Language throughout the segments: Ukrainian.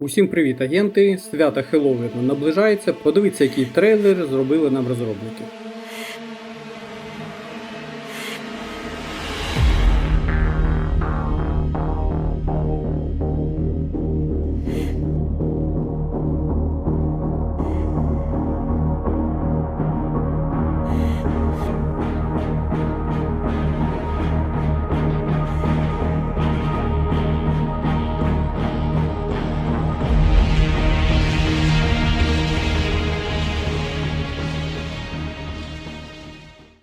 Усім привіт, агенти! Свята Хеллоуіну наближається. Подивіться, який трейлер зробили нам розробники.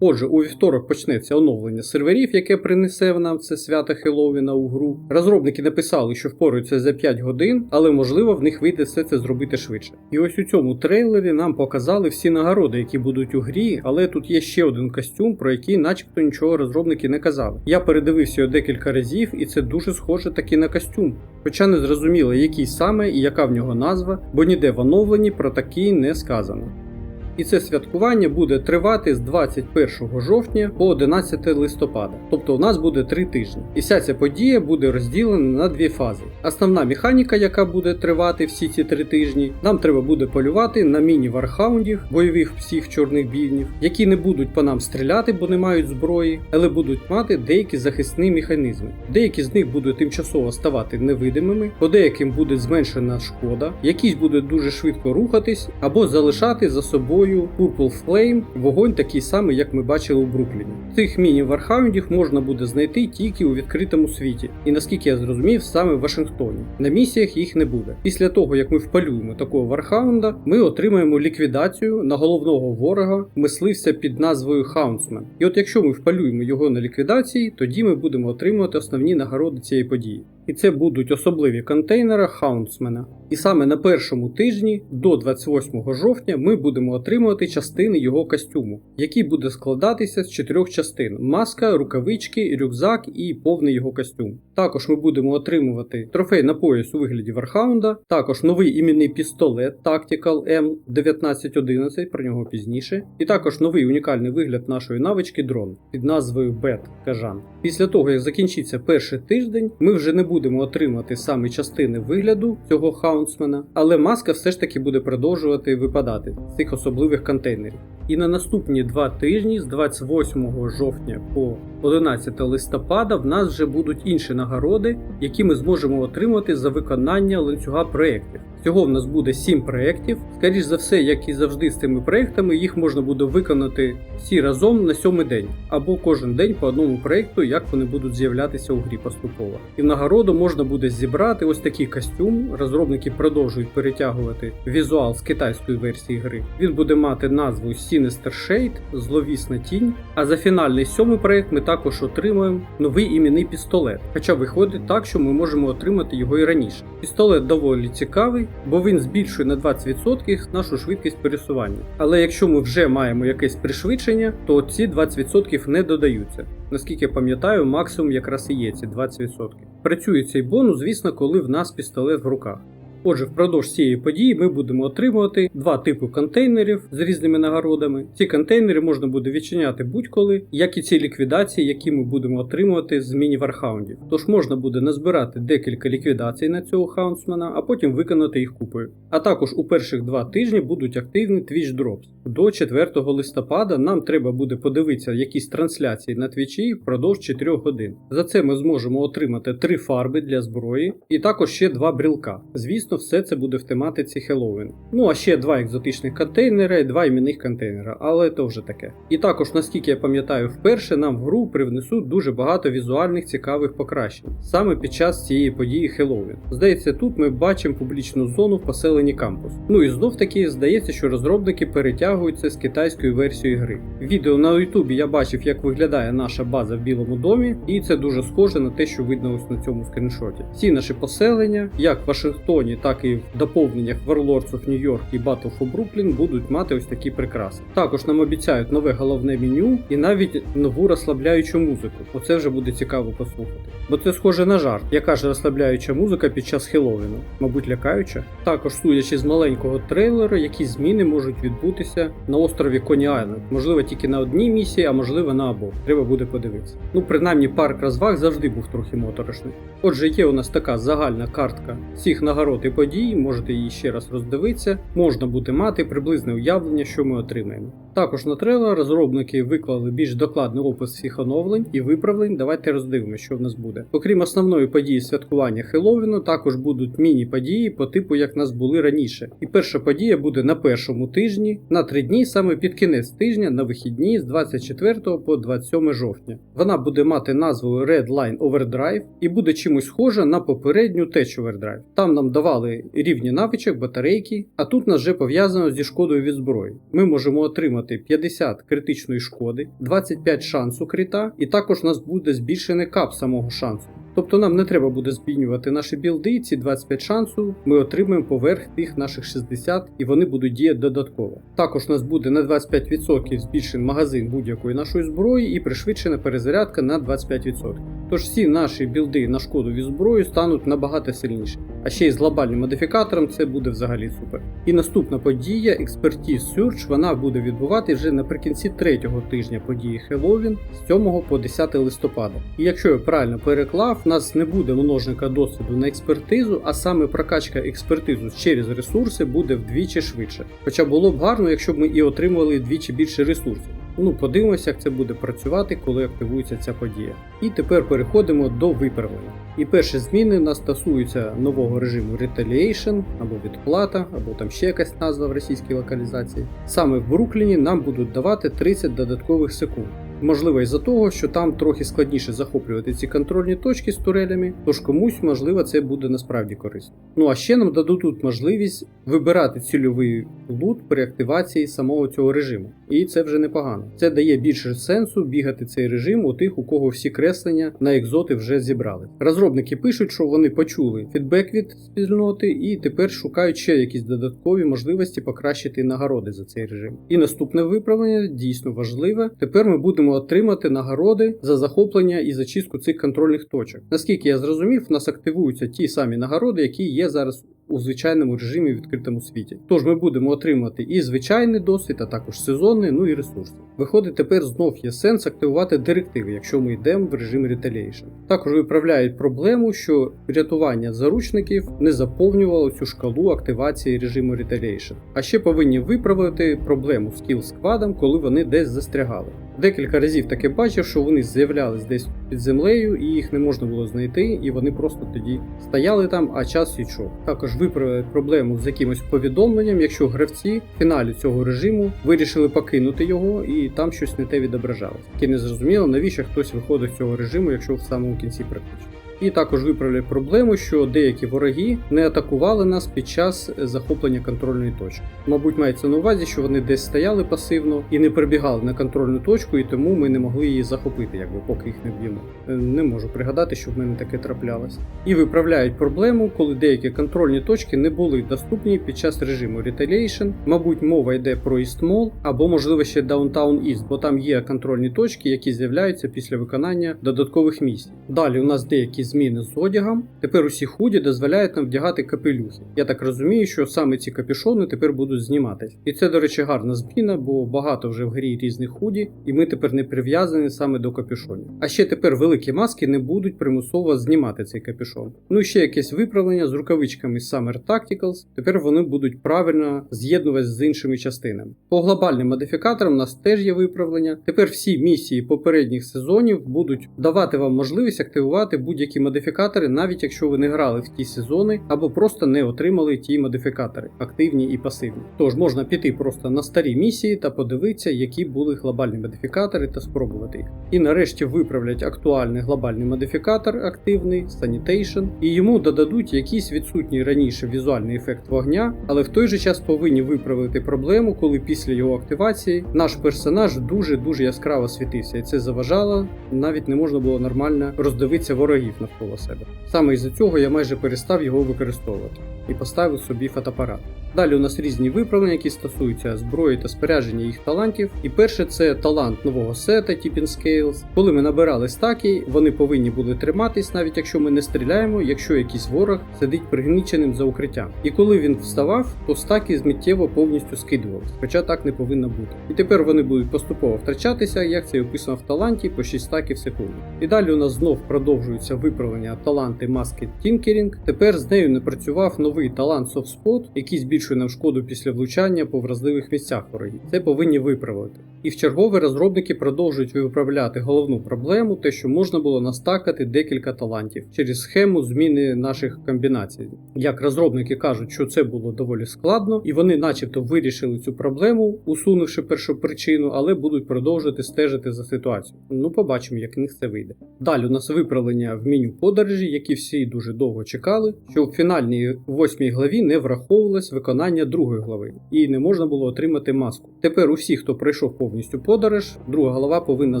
Отже, у вівторок почнеться оновлення серверів, яке принесе нам це свято Хеллоуіна у гру. Розробники написали, що впораються за 5 годин, але можливо в них вийде все це зробити швидше. І ось у цьому трейлері нам показали всі нагороди, які будуть у грі, але тут є ще один костюм, про який, начебто, нічого розробники не казали. Я передивився його декілька разів, і це дуже схоже таки на костюм. Хоча не зрозуміло, який саме і яка в нього назва, бо ніде в оновленні про такий не сказано. І це святкування буде тривати з 21 жовтня по 11 листопада. Тобто у нас буде 3 тижні. І вся ця подія буде розділена на дві фази. Основна механіка, яка буде тривати всі ці 3 тижні, нам треба буде полювати на міні-вархаундів, бойових псів чорних бівнів, які не будуть по нам стріляти, бо не мають зброї, але будуть мати деякі захисні механізми. Деякі з них будуть тимчасово ставати невидимими, по деяким буде зменшена шкода, якісь будуть дуже швидко рухатись або залишати за собою Purple Flame, вогонь такий самий, як ми бачили у Брукліні. Цих міні-вархаундів можна буде знайти тільки у відкритому світі, і наскільки я зрозумів, саме в Вашингтоні. На місіях їх не буде. Після того, як ми впалюємо такого вархаунда, ми отримаємо ліквідацію на головного ворога, мисливця під назвою Хаунсмен. І от якщо ми впалюємо його на ліквідації, тоді ми будемо отримувати основні нагороди цієї події. І це будуть особливі контейнери Хаунсмена. І саме на першому тижні до 28 жовтня ми будемо отримувати частини його костюму, який буде складатися з чотирьох частин: маска, рукавички, рюкзак і повний його костюм. Також ми будемо отримувати трофей на пояс у вигляді Вархаунда, також новий іменний пістолет Tactical M1911, про нього пізніше, і також новий унікальний вигляд нашої навички дрон під назвою Бет Кажан. Після того, як закінчиться перший тиждень, ми вже не будемо отримати саме частини вигляду цього хаунсмена, але маска все ж таки буде продовжувати випадати з цих особливих контейнерів. І на наступні два тижні з 28 жовтня по 11 листопада в нас вже будуть інші нагороди, які ми зможемо отримати за виконання ланцюга проєктів. Всього в нас буде 7 проєктів. Скоріш за все, як і завжди з цими проєктами, їх можна буде виконати всі разом на сьомий день, або кожен день по одному проєкту, як вони будуть з'являтися у грі поступово. І в нагороду можна буде зібрати ось такий костюм. Розробники продовжують перетягувати візуал з китайської версії гри. Він буде мати назву Sinister Shade, зловісна тінь. А за фінальний сьомий проєкт ми також отримуємо новий іменний пістолет. Хоча виходить так, що ми можемо отримати його і раніше. Пістолет доволі цікавий, бо він збільшує на 20% нашу швидкість пересування. Але якщо ми вже маємо якесь пришвидшення, то ці 20% не додаються. Наскільки я пам'ятаю, максимум якраз і є ці 20%. Працює цей бонус, звісно, коли в нас пістолет в руках. Отже, впродовж цієї події ми будемо отримувати два типи контейнерів з різними нагородами. Ці контейнери можна буде відчиняти будь-коли, як і ці ліквідації, які ми будемо отримувати з міні-вархаундів. Тож можна буде назбирати декілька ліквідацій на цього хаунсмена, а потім виконати їх купою. А також у перших два тижні будуть активні Twitch Drops. До 4 листопада нам треба буде подивитися якісь трансляції на твічі впродовж 4 годин. За це ми зможемо отримати три фарби для зброї і також ще два брілка. Звісно, все це буде в тематиці Хеллоуін. Ну а ще два екзотичних контейнери два іменних контейнера, але то вже таке. І також, наскільки я пам'ятаю, вперше нам в гру привнесуть дуже багато візуальних цікавих покращень саме під час цієї події Хеллоуін. Здається, тут ми бачимо публічну зону в поселенні кампус. Ну і знов таки здається, що розробники перетягуються з китайською версією гри. Відео на Ютубі я бачив, як виглядає наша база в Білому домі, і це дуже схоже на те, що видно ось на цьому скріншоті. Всі наші поселення, як в Вашингтоні, так і в доповненнях Warlords of New York і Battle for Brooklyn будуть мати ось такі прикраси. Також нам обіцяють нове головне меню і навіть нову розслабляючу музику. Оце вже буде цікаво послухати. Бо це схоже на жарт, яка ж розслабляюча музика під час Хеллоуіну. Мабуть, лякаюча. Також судячи з маленького трейлера, які зміни можуть відбутися на острові Коні Айленд. Можливо, тільки на одній місії, а можливо на обох. Треба буде подивитися. Ну, принаймні, парк розваг завжди був трохи моторошний. Отже, є у нас така загальна картка всіх нагород і карти подій, можете її ще раз роздивитися, можна буде мати приблизне уявлення, що ми отримаємо. Також на трейлер розробники виклали більш докладний опис всіх оновлень і виправлень. Давайте роздивимося, що в нас буде. Окрім основної події святкування Хеллоуіну, також будуть міні-події по типу, як нас були раніше. І перша подія буде на першому тижні, на три дні, саме під кінець тижня, на вихідні з 24 по 27 жовтня. Вона буде мати назву Red Line Overdrive і буде чимось схожа на попередню Tech Overdrive. Там нам давали рівні навичок, батарейки, а тут нас вже пов'язано зі шкодою від зброї. Ми можемо отримати 50 критичної шкоди, 25 шансу крита, і також у нас буде збільшений кап самого шансу. Тобто нам не треба буде змінювати наші білди, ці 25 шансу ми отримаємо поверх тих наших 60 і вони будуть діяти додатково. Також у нас буде на 25% збільшений магазин будь-якої нашої зброї і пришвидшена перезарядка на 25%. Тож всі наші білди на шкоду від зброї стануть набагато сильніші. А ще й з глобальним модифікатором це буде взагалі супер. І наступна подія Expertise Search, вона буде відбувати вже наприкінці третього тижня події Хеллоуін з 7 по 10 листопада. І якщо я правильно переклав, у нас не буде множника досвіду на експертизу, а саме прокачка експертизу через ресурси буде вдвічі швидше. Хоча було б гарно, якщо б ми і отримали вдвічі більше ресурсів. Ну, подивимося, як це буде працювати, коли активується ця подія. І тепер переходимо до виправлення. І перші зміни нас стосуються нового режиму Retaliation або відплата, або там ще якась назва в російській локалізації. Саме в Брукліні нам будуть давати 30 додаткових секунд. Можливо, із-за того, що там трохи складніше захоплювати ці контрольні точки з турелями, тож комусь, можливо, це буде насправді корисно. Ну а ще нам дадуть можливість вибирати цільовий лут при активації самого цього режиму. І це вже непогано. Це дає більше сенсу бігати цей режим у тих, у кого всі креслення на екзоти вже зібрали. Розробники пишуть, що вони почули фідбек від спільноти і тепер шукають ще якісь додаткові можливості покращити нагороди за цей режим. І наступне виправлення дійсно важливе. Тепер ми будемо отримати нагороди за захоплення і зачистку цих контрольних точок. Наскільки я зрозумів, у нас активуються ті самі нагороди, які є зараз у звичайному режимі в відкритому світі. Тож ми будемо отримати і звичайний досвід, а також сезонний, ну і ресурси. Виходить, тепер знов є сенс активувати директиви, якщо ми йдемо в режим Retaliation. Також виправляють проблему, що рятування заручників не заповнювало цю шкалу активації режиму Retaliation. А ще повинні виправити проблему з кіл сквадом, коли вони десь застрягали. Декілька разів таке бачив, що вони з'являлись десь під землею і їх не можна було знайти, і вони просто тоді стояли там, а час йшов. Також виправили проблему з якимось повідомленням, якщо гравці в фіналі цього режиму вирішили покинути його і там щось не те відображалось. Таке не зрозуміло, навіщо хтось виходить з цього режиму, якщо в самому кінці практично. І також виправили проблему, що деякі вороги не атакували нас під час захоплення контрольної точки. Мабуть, мається на увазі, що вони десь стояли пасивно і не прибігали на контрольну точку, і тому ми не могли її захопити, якби поки їх не б'ємо. Е, Не можу пригадати, що в мене таке траплялось. І виправляють проблему, коли деякі контрольні точки не були доступні під час режиму Retaliation. Мабуть, мова йде про Mall або, можливо, ще Downtown East, бо там є контрольні точки, які з'являються після виконання додаткових місій. Далі у нас деякі зміни з одягом. Тепер усі худі дозволяють нам вдягати капелюхи. Я так розумію, що саме ці капюшони тепер будуть зніматись. І це, до речі, гарна зміна, бо багато вже в грі різних худі, і ми тепер не прив'язані саме до капюшонів. А ще тепер великі маски не будуть примусово знімати цей капюшон. Ну і ще якесь виправлення з рукавичками Summer Tacticals. Тепер вони будуть правильно з'єднувати з іншими частинами. По глобальним модифікаторам у нас теж є виправлення. Тепер всі місії попередніх сезонів будуть давати вам можливість активувати будь-які модифікатори, навіть якщо ви не грали в ті сезони або просто не отримали ті модифікатори, активні і пасивні. Тож можна піти просто на старі місії та подивитися, які були глобальні модифікатори, та спробувати їх. І нарешті виправлять актуальний глобальний модифікатор, активний Sanitation, і йому додадуть якийсь відсутній раніше візуальний ефект вогня, але в той же час повинні виправити проблему, коли після його активації наш персонаж дуже дуже яскраво світився, і це заважало, навіть не можна було нормально роздивитися ворогів навколо себе. Саме із-за цього я майже перестав його використовувати і поставив собі фотоапарат. Далі у нас різні виправлення, які стосуються зброї та спорядження їх талантів. І перше це талант нового сета Tipping Scales. Коли ми набирали стаки, вони повинні були триматись, навіть якщо ми не стріляємо, якщо якийсь ворог сидить пригніченим за укриттям. І коли він вставав, то стаки зміттєво повністю скидувалися, хоча так не повинно бути. І тепер вони будуть поступово втрачатися, як це і описано в таланті по 6 стаків в секунду. І далі у нас знов продовжується виправлення таланти маски Тінкерінг. Тепер з нею не працював новий талант Soft Spot, який збільшує нам шкоду після влучання по вразливих місцях ворогів. Це повинні виправити. І в чергове розробники продовжують виправляти головну проблему, те, що можна було настакати декілька талантів через схему зміни наших комбінацій. Як розробники кажуть, що це було доволі складно, і вони, начебто, вирішили цю проблему, усунувши першу причину, але будуть продовжувати стежити за ситуацією. Ну, побачимо, як в них це вийде. Далі у нас виправлення в меню подорожі, які всі дуже довго чекали, що в фінальній восьмій главі не враховувалось виконання другої глави, і не можна було отримати маску. Тепер усі, хто пройшов повністю подорож, друга глава повинна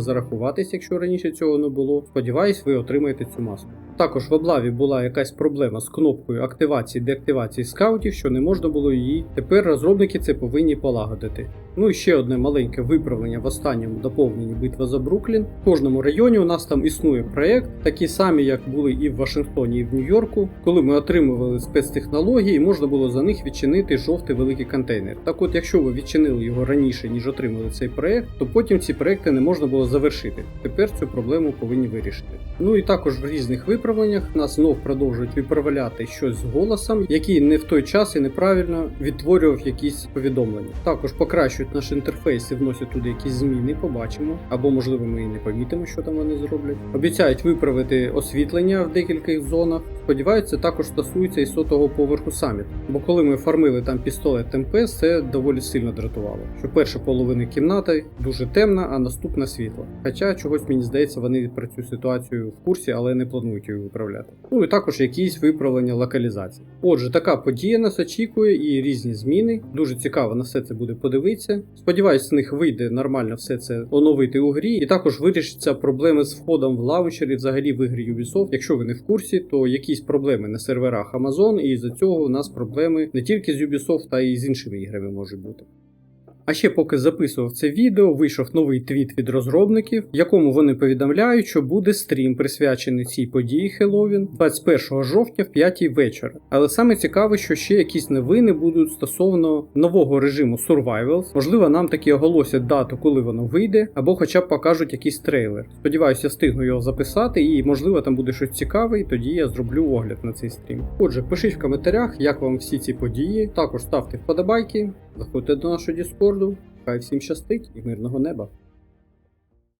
зарахуватись, якщо раніше цього не було. Сподіваюсь, ви отримаєте цю маску. Також в облаві була якась проблема з кнопкою активації деактивації скаутів, що не можна було її. Тепер розробники це повинні полагодити. Ну і ще одне маленьке виправлення в останньому доповненні битва за Бруклін. В кожному районі у нас там існує проект, такі самі, як були і в Вашингтоні, і в Нью-Йорку, коли ми отримували спецтехнології, і можна було за них відчинити жовтий великий контейнер. Так от, якщо ви відчинили його раніше, ніж отримали цей проект, то потім ці проекти не можна було завершити. Тепер цю проблему повинні вирішити. Ну і також в різних виправленнях нас знов продовжують виправляти щось з голосом, який не в той час і неправильно відтворював якісь повідомлення. Також покращують наш інтерфейс і вносять туди якісь зміни, побачимо, або можливо ми і не помітимо, що там вони зроблять. Обіцяють виправити освітлення в декількох зонах. Сподіваються, також стосується і сотого поверху саміт. Бо коли ми фармили там пістолет ТМП, це доволі сильно дратувало. Що перша половина кімнати дуже темна, а наступна світла. Хоча чогось мені здається, вони про цю ситуацію в курсі, але не планують її виправляти. Ну і також якісь виправлення локалізації. Отже, така подія нас очікує і різні зміни. Дуже цікаво на все це буде подивитися. Сподіваюсь, з них вийде нормально все це оновити у грі, і також вирішиться проблеми з входом в лаунчері взагалі в ігрі Ubisoft. Якщо ви не в курсі, то якісь проблеми на серверах Amazon, і з-за цього у нас проблеми не тільки з Ubisoft, а й з іншими іграми можуть бути. А ще поки записував це відео, вийшов новий твіт від розробників, в якому вони повідомляють, що буде стрім присвячений цій події Хеллоуін 21 жовтня в 5 вечора. Але саме цікаве, що ще якісь новини будуть стосовно нового режиму Survivals. Можливо, нам таки оголосять дату, коли воно вийде, або хоча б покажуть якийсь трейлер. Сподіваюся, встигну його записати, і можливо там буде щось цікаве, і тоді я зроблю огляд на цей стрім. Отже, пишіть в коментарях, як вам всі ці події. Також ставте вподобайки, заходьте до нашого Діскорду. Хай всім щастить і мирного неба!